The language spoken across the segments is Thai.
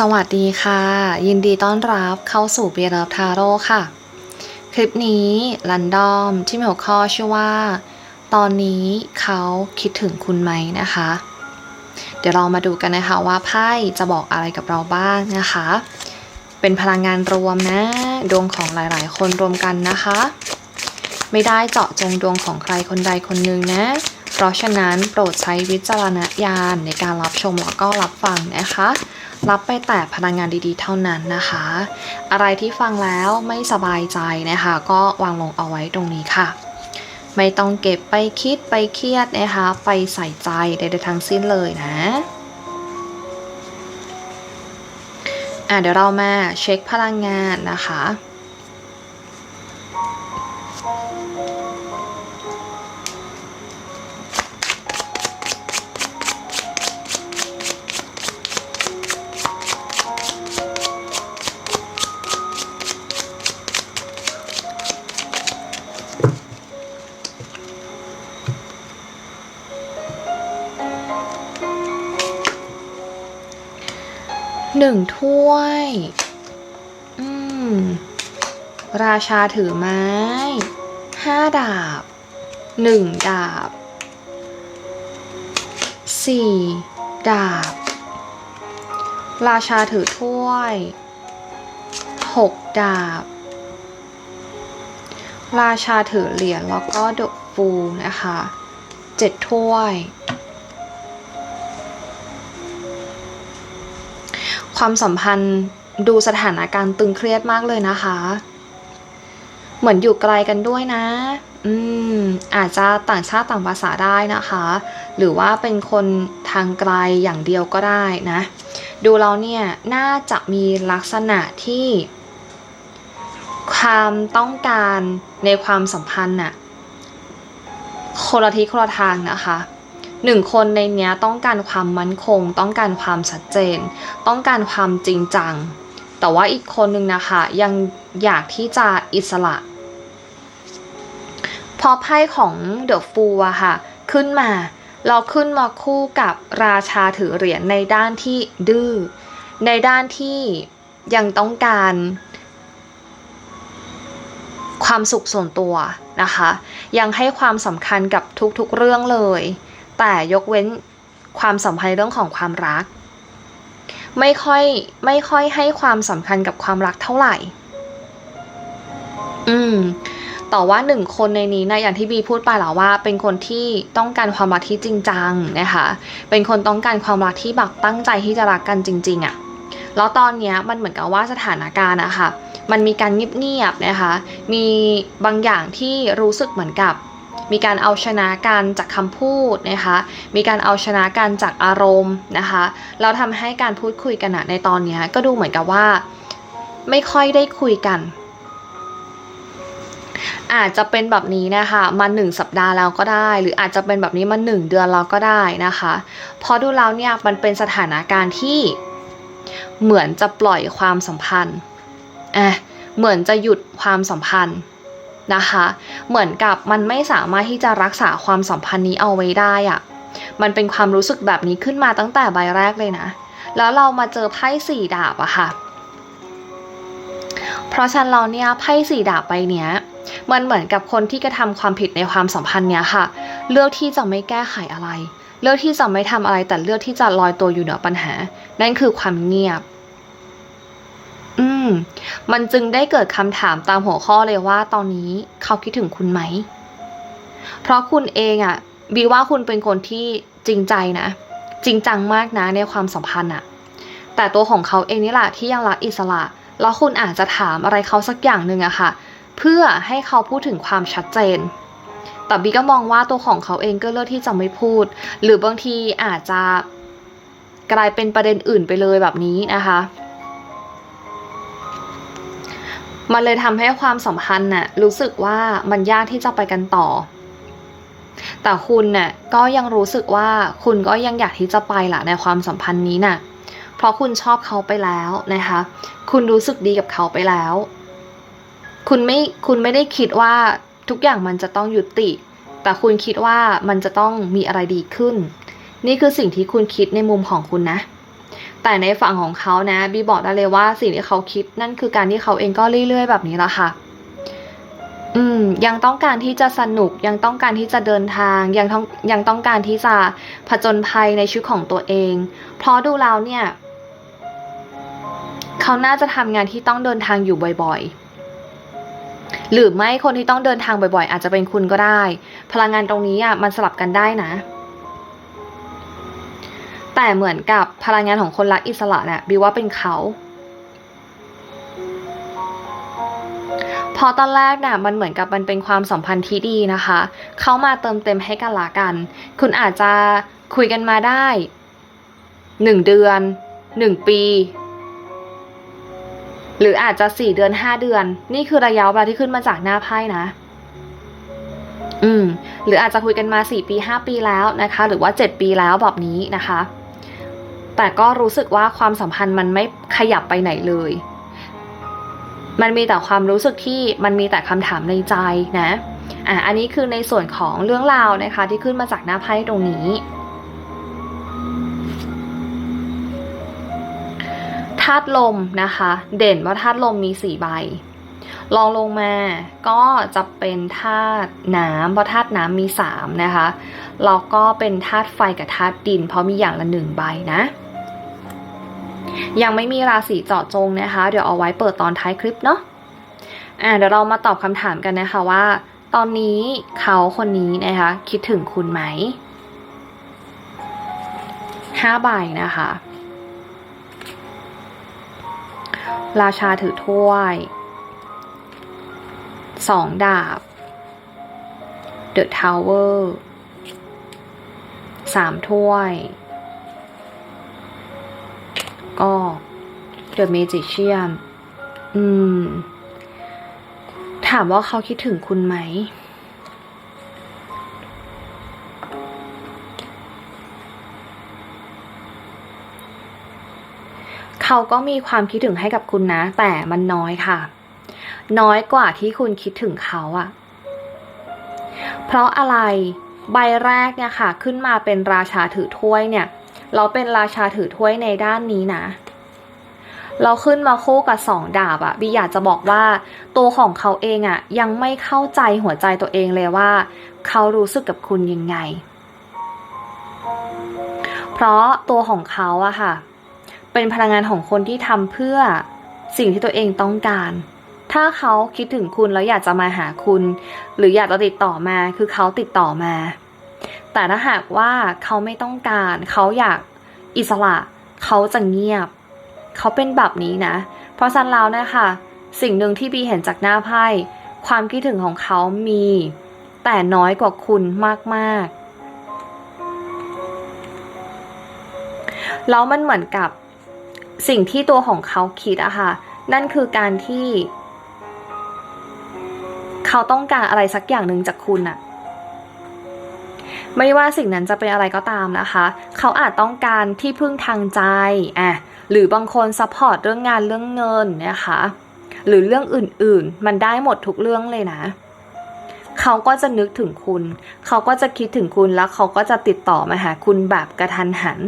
สวัสดีค่ะ ยินดีต้อนรับเข้าสู่เบียร์ทาโร่ค่ะ คลิปนี้ลันดอมที่มีหัวข้อชื่อว่า ตอนนี้เขาคิดถึงคุณไหมนะคะ เดี๋ยวเรามาดูกันนะคะว่าไพ่จะบอกอะไรกับเราบ้างนะคะ เป็นพลังงานรวมนะ ดวงของหลายๆ คนรวมกันนะคะ ไม่ได้เจาะจงดวงของใครคนใดคนหนึ่งนะ เพราะฉะนั้นโปรดใช้วิจารณญาณในการรับชมแล้วก็รับฟังนะคะ รับไปแต่พลังงานดีๆ เท่านั้นนะคะ อะไรที่ฟังแล้วไม่สบายใจนะคะ ก็วางลงเอาไว้ตรงนี้ค่ะ ไม่ต้องเก็บไปคิดไปเครียดนะคะ ไปใส่ใจใดๆทั้งสิ้นเลยนะอะเดี๋ยวเรามาเช็คพลังงานนะคะ หนึ่งถ้วย อืม ราชาถือไม้ ห้าดาบ หนึ่งดาบ สี่ดาบ ราชาถือถ้วยหกดาบ ราชาถือเหรียญแล้วก็ดกฟูนะคะเจ็ดถ้วย ความสัมพันธ์ดูสถานการณ์ตึงเครียดมากเลยนะคะ เหมือนอยู่ไกลกันด้วยนะ อืม อาจจะต่างชาติต่างภาษาได้นะคะ หรือว่าเป็นคนทางไกลอย่างเดียวก็ได้นะ ดูเราเนี่ยน่าจะมีลักษณะที่ความต้องการในความสัมพันธ์น่ะคนละทิศคนละทางนะคะ หนึ่งคนในเนี้ยต้องการความมั่นคง ต้องการความชัดเจน ต้องการความจริงจัง แต่ว่าอีกคนหนึ่งนะคะยังอยากที่จะอิสระ พอไพ่ของเดอะฟูอะค่ะ ขึ้นมา เราขึ้นมาคู่กับราชาถือเหรียญในด้านที่ดื้อ ในด้านที่ยังต้องการความสุขส่วนตัวนะคะ ยังให้ความสำคัญกับทุกๆเรื่องเลย แต่ยกเว้นความสัมพันธ์เรื่องของความรัก ไม่ค่อยไม่ค่อยให้ความสำคัญกับความรักเท่าไหร่ อืมแต่ว่าหนึ่งคนในนี้นะอย่างที่บีพูดไปแล้วว่า เป็นคนที่ต้องการความรักที่จริงจังนะคะ เป็นคนต้องการความรักที่แบบตั้งใจที่จะรักกันจริง ๆอะ่ะแล้วตอนนี้มันเหมือนกับว่าสถานการณ์อะค่ะ มันมีการเงียบๆนะคะ มีบางอย่างที่รู้สึกเหมือนกับ มีการเอาชนะกันจากคำพูดนะคะ มีการเอาชนะกันจากอารมณ์นะคะแล้วทำให้การพูดคุยกันอะในตอนนี้ก็ดูเหมือนกับว่า ไม่ค่อยได้คุยกัน อาจจะเป็นแบบนี้นะคะมาหนึ่งสัปดาห์แล้วก็ได้ หรืออาจจะเป็นแบบนี้มาหนึ่งเดือนแล้วก็ได้นะคะเพราะดูแล้วเนี่ยมันเป็นสถานการณ์ที่เหมือนจะปล่อยความสัมพันธ์อะเหมือนจะหยุดความสัมพันธ์ นะคะ เหมือนกับมันไม่สามารถที่จะรักษาความสัมพันธ์นี้เอาไว้ได้อะมันเป็นความรู้สึกแบบนี้ขึ้นมาตั้งแต่ใบแรกเลยนะ แล้วเรามาเจอไพ่สี่ดาบอะค่ะ เพราะฉะนั้นเราเนี่ยไพ่สี่ดาบใบเนี้ย มันเหมือนกับคนที่กระทำความผิดในความสัมพันธ์เนี้ยค่ะ เลือกที่จะไม่แก้ไขอะไร เลือกที่จะไม่ทำอะไรแต่เลือกที่จะลอยตัวอยู่เหนือปัญหา นั่นคือความเงียบ ม มันจึงได้เกิดคำถามตามหัวข้อเลยว่าตอนนี้เขาคิดถึงคุณไหม เพราะคุณเองอะ่ะบีว่าคุณเป็นคนที่จริงใจนะ จริงจังมากนะในความสัมพันธ์อะแต่ตัวของเขาเองนี่แหละที่ยังรักอิสระ แล้วคุณอาจจะถามอะไรเขาสักอย่างหนึ่งอะค่ะ เพื่อให้เขาพูดถึงความชัดเจน แต่บีก็มองว่าตัวของเขาเองก็เลือกที่จะไม่พูด หรือบางทีอาจจะกลายเป็นประเด็นอื่นไปเลยแบบนี้นะคะ มันเลยทำให้ความสัมพันธ์น่ะรู้สึกว่ามันยากที่จะไปกันต่อ แต่คุณน่ะก็ยังรู้สึกว่าคุณก็ยังอยากที่จะไปแหละในความสัมพันธ์นี้น่ะ เพราะคุณชอบเขาไปแล้วนะคะ คุณรู้สึกดีกับเขาไปแล้ว คุณไม่คุณไม่ได้คิดว่าทุกอย่างมันจะต้องยุติ แต่คุณคิดว่ามันจะต้องมีอะไรดีขึ้น นี่คือสิ่งที่คุณคิดในมุมของคุณนะ แต่ในฝั่งของเขานะบีบอกได้เลยว่าสิ่งที่เขาคิดนั่นคือการที่เขาเองก็เรื่อยๆ แบบนี้แหละค่ะ อืม ยังต้องการที่จะสนุกยังต้องการที่จะเดินทาง ยังต้องยังต้องการที่จะผจญภัยในชีวิตของตัวเอง เพราะดูแล้วเนี่ย เขาน่าจะทำงานที่ต้องเดินทางอยู่บ่อยๆหรือไม่คนที่ต้องเดินทางบ่อยๆ อาจจะเป็นคุณก็ได้ พลังงานตรงนี้อะมันสลับกันได้นะ แต่เหมือนกับพลังงานของคนรักอิสระเนี่ยบิวว่าเป็นเขาพอตอนแรกน่ะมันเหมือนกับมันเป็นความสัมพันธ์ที่ดีนะคะ เขามาเติมเต็มให้กันละกัน คุณอาจจะคุยกันมาได้หนึ่งเดือนหนึ่งปี หรืออาจจะสี่เดือนห้าเดือน นี่คือระยะเวลาที่ขึ้นมาจากหน้าไพ่นะ อืม หรืออาจจะคุยกันมาสี่ปีห้าปีแล้วนะคะ หรือว่าเจ็ดปีแล้วแบบนี้นะคะ แต่ก็รู้สึกว่าความสัมพันธ์มันไม่ขยับไปไหนเลย มันมีแต่ความรู้สึกที่มันมีแต่คำถามในใจนะอะอันนี้คือในส่วนของเรื่องราวนะคะ ที่ขึ้นมาจากหน้าไพ่ตรงนี้ ธาตุลมนะคะ เด่นว่าธาตุลมมีสี่ใบลองลงมาก็จะเป็นธาตุน้ำเพราะธาตุน้ำมีสามนะคะแล้วก็เป็นธาตุไฟกับธาตุดิน เพราะมีอย่างละหนึ่งใบนะ ยังไม่มีราศีเจาะจงนะคะ เดี๋ยวเอาไว้เปิดตอนท้ายคลิปเนาะอ่าเดี๋ยวเรามาตอบคำถามกันนะคะว่า ตอนนี้เขาคนนี้นะคะ คิดถึงคุณไหมห้าใบนะคะ ราชาถือถ้วยสองดาบ The Tower สามถ้วย ก็ The Magician อืม ถามว่าเขาคิดถึงคุณไหม เขาก็มีความคิดถึงให้กับคุณนะ แต่มันน้อยค่ะ น้อยกว่าที่คุณคิดถึงเขาอะเพราะอะไรใบแรกเนี่ยค่ะ ขึ้นมาเป็นราชาถือถ้วยเนี่ย เราเป็นราชาถือถ้วยในด้านนี้นะ เราขึ้นมาคู่กับสองดาบอะบิอยากจะบอกว่าตัวของเขาเองอะยังไม่เข้าใจหัวใจตัวเองเลยว่า เขารู้สึกกับคุณยังไง เพราะตัวของเขาอะค่ะ เป็นพลังงานของคนที่ทำเพื่อสิ่งที่ตัวเองต้องการถ้าเขาคิดถึงคุณแล้วอยากจะมาหาคุณ หรืออยากจะติดต่อมาคือเขาติดต่อมา แต่ถ้าหากว่าเขาไม่ต้องการเขาอยากอิสระ เขาจะเงียบ เขาเป็นแบบนี้นะ เพราะสั้นแล้วนะคะสิ่งหนึ่งที่บีเห็นจากหน้าไพ่ความคิดถึงของเขามี แต่น้อยกว่าคุณมากๆ แล้วมันเหมือนกับสิ่งที่ตัวของเขาคิดอะค่ะ นั่นคือการที่ เขาต้องการอะไรสักอย่างหนึ่งจากคุณอะ ไม่ว่าสิ่งนั้นจะเป็นอะไรก็ตามนะคะ เขาอาจต้องการที่พึ่งทางใจอะหรือบางคนซัพพอร์ตเรื่องงานเรื่องเงินนะคะหรือเรื่องอื่นๆ มันได้หมดทุกเรื่องเลยนะ เขาก็จะนึกถึงคุณ เขาก็จะคิดถึงคุณแล้วเขาก็จะติดต่อมาหาคุณแบบกระทันหัน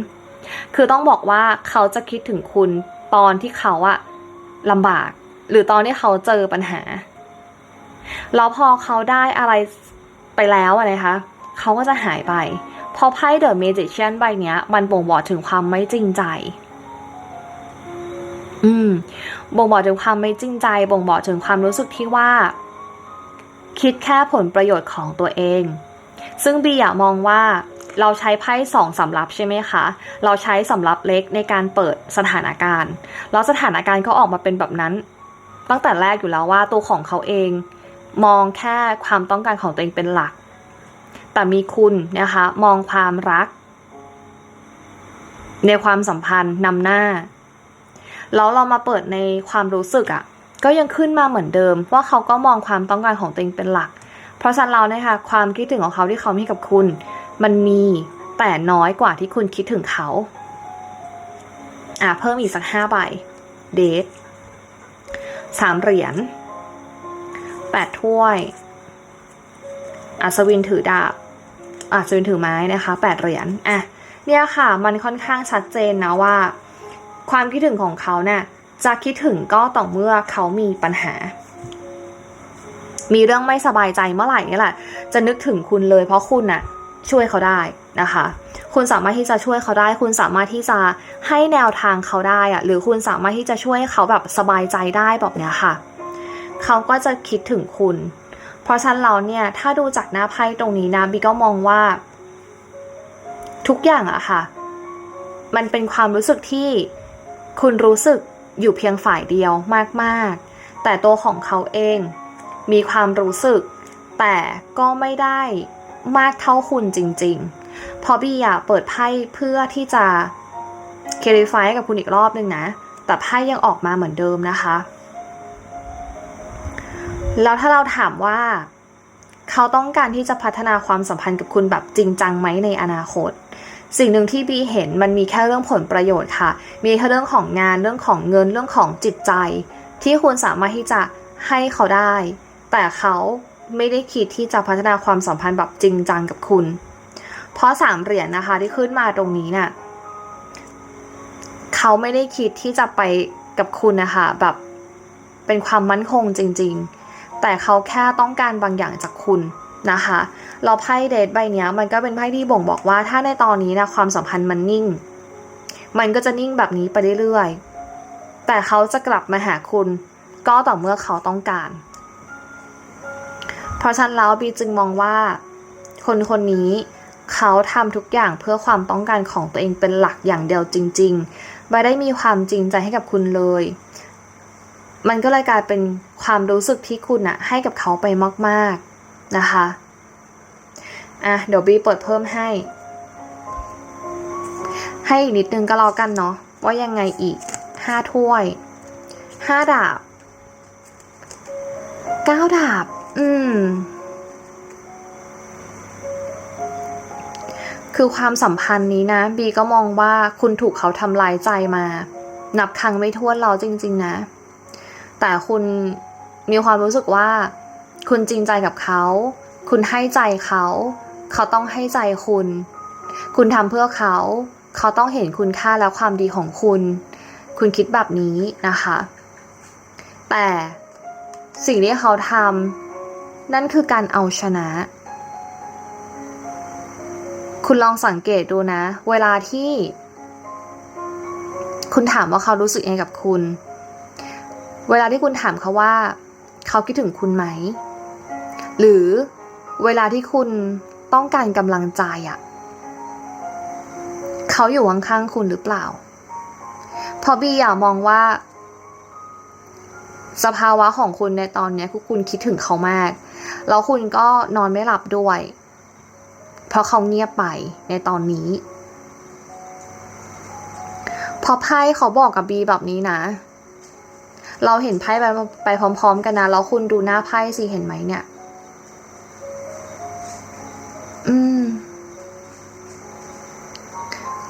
คือต้องบอกว่าเขาจะคิดถึงคุณตอนที่เขาอะลำบาก หรือตอนที่เขาเจอปัญหา แล้วพอเขาได้อะไรไปแล้วอะนะคะ เขาก็จะหายไป พอไพ่เดอะเมจิเชียนใบเนี้ย มันบ่งบอกถึงความไม่จริงใจ อืม บ่งบอกถึงความไม่จริงใจ บ่งบอกถึงความรู้สึกที่ว่า คิดแค่ผลประโยชน์ของตัวเอง ซึ่งบีอะมองว่าเราใช้ไพ่สองสำรับใช่ไหมคะ เราใช้สำรับเล็กในการเปิดสถานการณ์ แล้วสถานการณ์ก็ออกมาเป็นแบบนั้น ตั้งแต่แรกอยู่แล้วว่าตัวของเขาเอง มองแค่ความต้องการของตัวเองเป็นหลัก แต่มีคุณนะคะมองความรัก ในความสัมพันธ์นำหน้า แล้วเรามาเปิดในความรู้สึกอะ่ะ ก็ยังขึ้นมาเหมือนเดิม ว่าเขาก็มองความต้องการของตัวเองเป็นหลัก เพราะฉะนั้นเรานะคะความคิดถึงของเขาที่เขามีกับคุณ มันมีแต่น้อยกว่าที่คุณคิดถึงเขาอะเพิ่มอีกสักห้าใบเดทสามเหรียญแปดถ้วย อัศวินถือดาบอัศวินถือไม้นะคะแปดเหรียญอะเนี่ยค่ะมันค่อนข้างชัดเจนนะว่า ความคิดถึงของเขาเนี่ยจะคิดถึงก็ต่อเมื่อเขามีปัญหา มีเรื่องไม่สบายใจเมื่อไหร่นี่แหละ จะนึกถึงคุณเลยเพราะคุณน่ะช่วยเขาได้นะคะ คุณสามารถที่จะช่วยเขาได้ คุณสามารถที่จะให้แนวทางเขาได้อะหรือคุณสามารถที่จะช่วยเขาแบบสบายใจได้แบบเนี้ยค่ะ เขาก็จะคิดถึงคุณ เพราะฉะนั้นเราเนี่ยถ้าดูจากหน้าไพ่ตรงนี้นะบีก็มองว่า ทุกอย่างอะค่ะ มันเป็นความรู้สึกที่คุณรู้สึกอยู่เพียงฝ่ายเดียวมากๆ แต่ตัวของเขาเองมีความรู้สึก แต่ก็ไม่ได้มากเท่าคุณจริงๆเพราะบี้อะเปิดไพ่เพื่อที่จะเคลียร์ไฟกับคุณอีกรอบนึงนะ แต่ไพ่ยังออกมาเหมือนเดิมนะคะ แล้วถ้าเราถามว่า เขาต้องการที่จะพัฒนาความสัมพันธ์กับคุณแบบจริงจังไหมในอนาคต สิ่งหนึ่งที่บีเห็นมันมีแค่เรื่องผลประโยชน์ค่ะ มีแค่เรื่องของงานเรื่องของเงินเรื่องของจิตใจ ที่คุณสามารถที่จะให้เขาได้ แต่เขาไม่ได้คิดที่จะพัฒนาความสัมพันธ์แบบจริงจังกับคุณ เพราะสามเหรียญนะคะที่ขึ้นมาตรงนี้น่ะเขาไม่ได้คิดที่จะไปกับคุณนะคะแบบเป็นความมั่นคงจริง ๆ แต่เขาแค่ต้องการบางอย่างจากคุณนะคะเราไพ่เดทใบนี้มันก็เป็นไพ่ที่บ่งบอกว่าถ้าในตอนนี้นะความสัมพันธ์มันนิ่ง มันก็จะนิ่งแบบนี้ไปเรื่อยๆ แต่เขาจะกลับมาหาคุณก็ต่อเมื่อเขาต้องการ เพราะฉะนั้นแล้วบีจึงมองว่า คนคนนี้เขาทำทุกอย่างเพื่อความต้องการของตัวเองเป็นหลักอย่างเดียวจริงๆไม่ได้มีความจริงใจให้กับคุณเลย มันก็เลยกลายเป็นความรู้สึกที่คุณอะให้กับเขาไปมาก ๆ นะคะ อะ เดี๋ยวบีเปิดเพิ่มให้ ให้อีกนิดนึงก็แล้วกันเนาะว่ายังไงอีกห้าถ้วยห้าดาบเก้าดาบ อืม คือความสัมพันธ์นี้นะ บีก็มองว่าคุณถูกเขาทำลายใจมา นับครั้งไม่ถ้วนเราจริง ๆ นะ แต่คุณมีความรู้สึกว่า คุณจริงใจกับเขา คุณให้ใจเขา เขาต้องให้ใจคุณ คุณทำเพื่อเขา เขาต้องเห็นคุณค่าและความดีของคุณ คุณคิดแบบนี้นะคะ แต่สิ่งที่เขาทำนั่นคือการเอาชนะ คุณลองสังเกตดูนะ เวลาที่ คุณถามว่าเขารู้สึกยังไงกับคุณ เวลาที่คุณถามเขาว่า เขาคิดถึงคุณไหม หรือเวลาที่คุณต้องการกำลังใจอะ่ะ เขาอยู่ข้างๆคุณหรือเปล่าเพราะบีอยากมองว่า สภาวะของคุณในตอนนี้คือคุณคิดถึงเขามาก แล้วคุณก็นอนไม่หลับด้วย เพราะเขาเงียบไปในตอนนี้ พอไพ่เขาบอกกับบีแบบนี้นะ เราเห็นไพ่ไปไปพร้อม ๆ กันนะแล้วคุณดูหน้าไพ่สิเห็นไหมเนี่ย อืม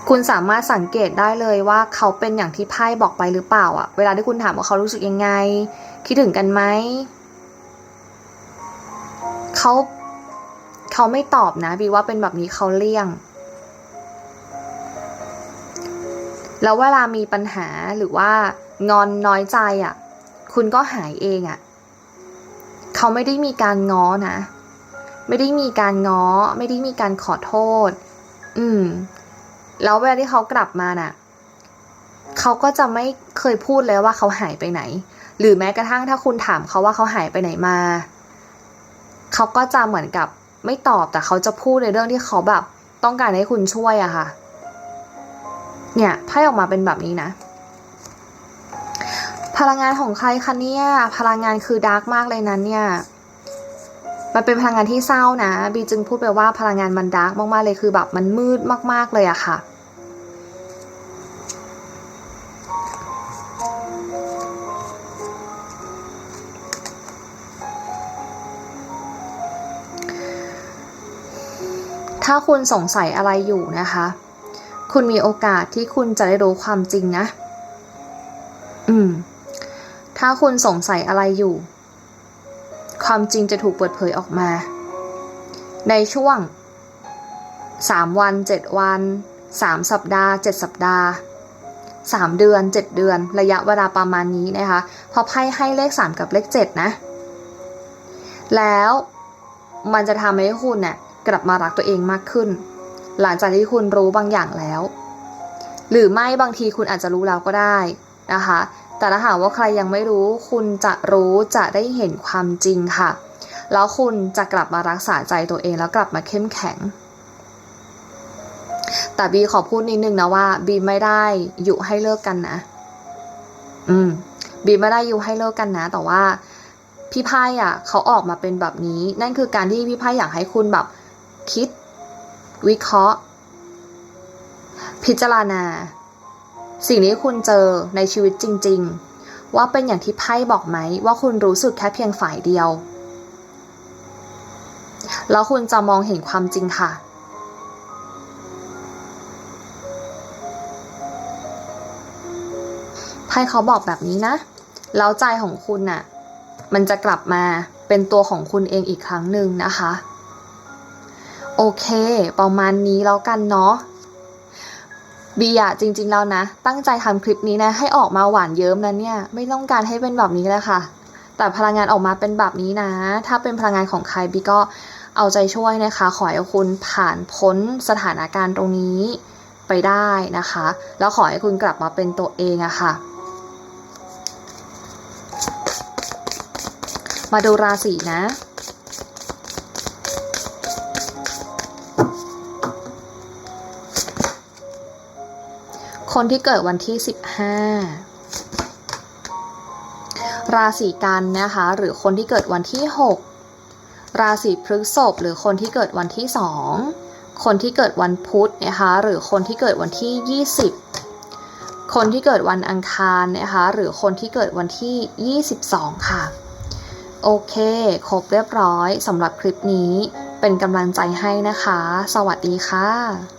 คุณสามารถสังเกตได้เลยว่าเขาเป็นอย่างที่ไพ่บอกไปหรือเปล่าอะเวลาที่คุณถามว่าเขารู้สึกยังไง คิดถึงกันไหมเขาเขาไม่ตอบนะบีว่าเป็นแบบนี้เขาเลี่ยง แล้วเวลามีปัญหาหรือว่า งอนน้อยใจอะ่ะ คุณก็หายเองอะ่ะ เขาไม่ได้มีการง้อนะ ไม่ได้มีการง้อ ไม่ได้มีการขอโทษ อืม แล้วเวลาที่เขากลับมาน่ะ เขาก็จะไม่เคยพูดเลยว่าเขาหายไปไหน หรือแม้กระทั่งถ้าคุณถามเขาว่าเขาหายไปไหนมา เขาก็จะเหมือนกับไม่ตอบแต่เขาจะพูดในเรื่องที่เขาแบบ ต้องการให้คุณช่วยอะค่ะ เนี่ยไพ่ออกมาเป็นแบบนี้นะ พลังงานของใครคะเนี่ย พลังงานคือดาร์กมากเลยนั้นเนี่ย มันเป็นพลังงานที่เศร้านะ บีจึงพูดไปว่าพลังงานมันดาร์กมากๆเลยคือแบบมันมืดมาก ๆเลยอะค่ะ ถ้าคุณสงสัยอะไรอยู่นะคะ คุณมีโอกาสที่คุณจะได้รู้ความจริงนะอืม ถ้าคุณสงสัยอะไรอยู่ ความจริงจะถูกเปิดเผยออกมา ในช่วง 3 วัน 7 วัน 3 สัปดาห์ 7 สัปดาห์ 3 เดือน 7 เดือน ระยะเวลาประมาณนี้นะคะพราะไพ่ให้เลข 3 กับเลข 7 นะ แล้วมันจะทำให้คุณเนี่ยกลับมารักตัวเองมากขึ้น หลังจากที่คุณรู้บางอย่างแล้ว หรือไม่บางทีคุณอาจจะรู้แล้วก็ได้นะคะ แต่ถ้าหากว่าใครยังไม่รู้ คุณจะรู้จะได้เห็นความจริงค่ะ แล้วคุณจะกลับมารักษาใจตัวเองแล้วกลับมาเข้มแข็ง แต่บีขอพูดนิดนึงนะว่าบีไม่ได้ยุให้เลิกกันนะ อืมบีไม่ได้ยุให้เลิกกันนะ แต่ว่าพี่ไพ่อะเขาออกมาเป็นแบบนี้ นั่นคือการที่พี่ไพ่อยากให้คุณแบบคิด วิเคราะห์ พิจารณา สิ่งที่คุณเจอในชีวิตจริง ๆ ว่าเป็นอย่างที่ไพ่บอกไหมว่าคุณรู้สึกแค่เพียงฝ่ายเดียว แล้วคุณจะมองเห็นความจริงค่ะ ไพ่เขาบอกแบบนี้นะ แล้วใจของคุณน่ะ มันจะกลับมาเป็นตัวของคุณเองอีกครั้งหนึ่งนะคะ โอเค ประมาณนี้แล้วกันเนาะ บีอะจริง ๆ แล้วนะ ตั้งใจทำคลิปนี้นะ ให้ออกมาหวานเยิ้มนะเนี่ย ไม่ต้องการให้เป็นแบบนี้เลยค่ะ แต่พลังงานออกมาเป็นแบบนี้นะ ถ้าเป็นพลังงานของใครบีก็เอาใจช่วยนะคะ ขอให้คุณผ่านพ้นสถานการณ์ตรงนี้ไปได้นะคะ แล้วขอให้คุณกลับมาเป็นตัวเองอะค่ะ มาดูราศีนะ คนที่เกิดวันที่ 15 ราศีกันนะคะ หรือคนที่เกิดวันที่ 6 ราศีพฤษภหรือคนที่เกิดวันที่ 2 คนที่เกิดวันพุธนะคะหรือคนที่เกิดวันที่ 20 คนที่เกิดวันอังคารนะคะหรือคนที่เกิดวันที่ 22 ค่ะ โอเค ครบเรียบร้อยสำหรับคลิปนี้เป็นกำลังใจให้นะคะ สวัสดีค่ะ